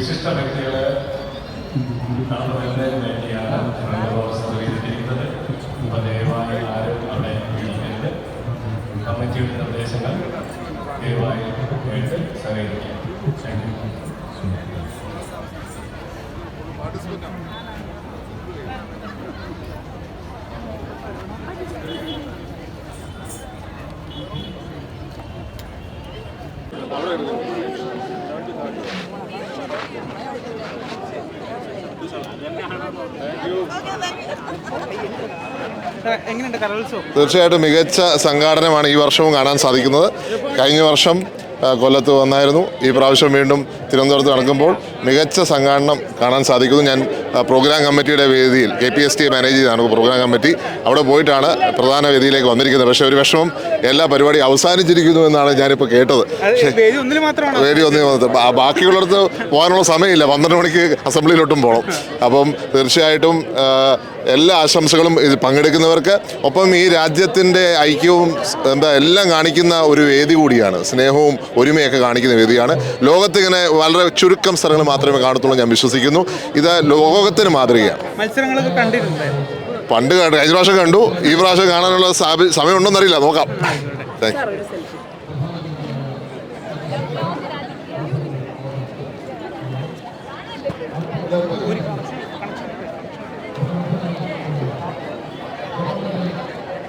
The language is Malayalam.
വിശിഷ്ട വ്യക്തികളെ കടന്നു വരുന്നതിന് വേണ്ടിയാണ് സംഘടിപ്പിച്ചിരിക്കുന്നത് അപ്പോൾ ദയവായി ആരും അവിടെ ഇരിക്കരുത് കമ്മിറ്റിയുടെ നിർദ്ദേശങ്ങൾ ദയവായി കേട്ട് സഹകരിക്കാം. താങ്ക് യു എങ്ങനെയുണ്ട് തീർച്ചയായിട്ടും മികച്ച സംഘാടനമാണ് ഈ വർഷവും കാണാൻ സാധിക്കുന്നത്. കഴിഞ്ഞ വർഷം കൊല്ലത്ത് വന്നായിരുന്നു. ഈ പ്രാവശ്യം വീണ്ടും തിരുവനന്തപുരത്ത് നടക്കുമ്പോൾ മികച്ച സംഘാടനം കാണാൻ സാധിക്കുന്നു. ഞാൻ പ്രോഗ്രാം കമ്മിറ്റിയുടെ വേദിയിൽ K P S T manage ചെയ്താണ് പ്രോഗ്രാം കമ്മിറ്റി. അവിടെ പോയിട്ടാണ് പ്രധാന വേദിയിലേക്ക് വന്നിരിക്കുന്നത്. പക്ഷേ ഒരു വിഷമം എല്ലാ പരിപാടി അവസാനിച്ചിരിക്കുന്നു എന്നാണ് ഞാനിപ്പോൾ കേട്ടത്. വേദി ഒന്നിൽ മാത്രമാണ്? ബാ- ബാക്കിയുള്ളിടത്ത് പോകാനുള്ള സമയമില്ല. പന്ത്രണ്ട് മണിക്ക് അസംബ്ലിയിലോട്ടും പോകണം അപ്പം തീർച്ചയായിട്ടും എല്ലാ ആശംസകളും ഇത് പങ്കെടുക്കുന്നവർക്ക്. ഒപ്പം ഈ രാജ്യത്തിന്റെ ഐക്യവും എന്താ എല്ലാം കാണിക്കുന്ന ഒരു വേദി കൂടിയാണ്. സ്നേഹവും ഒരുമയൊക്കെ കാണിക്കുന്ന വേദിയാണ്. ലോകത്തിങ്ങനെ വളരെ ചുരുക്കം സ്ഥലങ്ങൾ മാത്രമേ കാണത്തുള്ളൂ ഞാൻ വിശ്വസിക്കുന്നു. ഇത് ലോകത്തിന് മാതൃകയാണ്. മത്സരങ്ങളൊക്കെ കണ്ടിട്ടുണ്ട്. പണ്ട് കണ്ടു കഴിഞ്ഞ പ്രാവശ്യം കണ്ടു. ഈ പ്രാവശ്യം കാണാനുള്ള സമയം സമയമുണ്ടോന്നറിയില്ല നോക്കാം. താങ്ക്